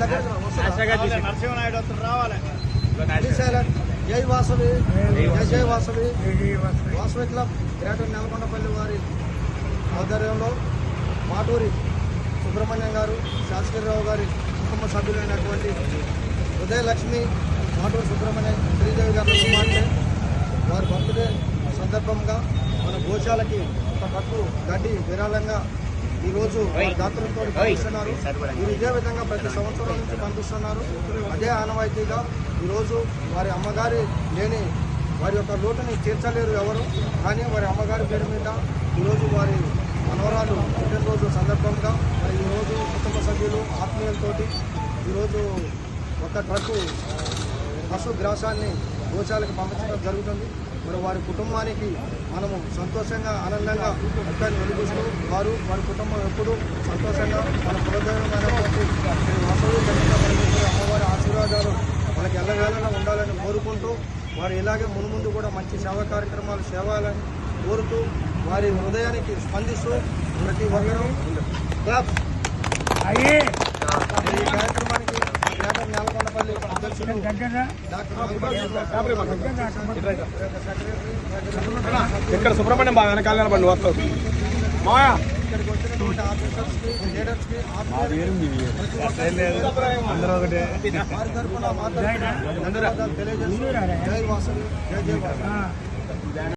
నరసింహనాయుడు వస్తారు రావాలి జై వాసవి జై జై వాసవి వాసవి క్లబ్ గ్రేటర్ నెలకొండపల్లి వారి ఆధ్వర్యంలో మాటూరి సుబ్రహ్మణ్యం గారు శాస్త్రీరావు గారి కుటుంబ సభ్యులైనటువంటి ఉదయలక్ష్మి మాటూరి సుబ్రహ్మణ్యం శ్రీదేవి గారి కుమార్తె వారి బర్త్డే సందర్భంగా మన గోశాలకి ఒక కట్టు గడ్డి విరాళంగా ఈరోజు దాతలతో పంపిస్తున్నారు వీరు ఇదే విధంగా ప్రతి సంవత్సరం నుంచి పంపిస్తున్నారు. అదే ఆనవాయితీగా ఈరోజు వారి అమ్మగారి లేని వారి యొక్క లోటుని తీర్చలేరు ఎవరు. కానీ వారి అమ్మగారి పేరు మీద ఈరోజు వారి మనవరాలు పుట్టినరోజు సందర్భంగా మరి ఈరోజు కుటుంబ సభ్యులు ఆత్మీయులతోటి ఈరోజు ఒక ట్రక్కు పశు గ్రాసాన్ని గోశాలకు పంపించడం జరుగుతుంది. మరి వారి కుటుంబానికి మనము సంతోషంగా ఆనందంగా ముఖ్యాన్ని వెలిగిస్తూ వారు వారి కుటుంబం ఎప్పుడూ సంతోషంగా మన కులదైవమైనటువంటి పరమేశ్వరి అమ్మవారి ఆశీర్వాదాలు మనకి ఎల్లవేళలా ఉండాలని కోరుకుంటూ వారు ఇలాగే మున్ముందు కూడా మంచి సేవా కార్యక్రమాలు చేయాలని కోరుతూ వారి హృదయానికి స్పందిస్తూ ప్రతి ఒక్కరూ ఈ కార్యక్రమానికి గ్రేటర్ నేలకొండపల్లి అధ్యక్షులు డాక్టర్ ఇక్కడ సుబ్రహ్మణ్యం బాగా వెనకాల నిలబడి వస్తావు. మాయా అందరూ ఒకటే. జై వాసవి జై జై వాసవి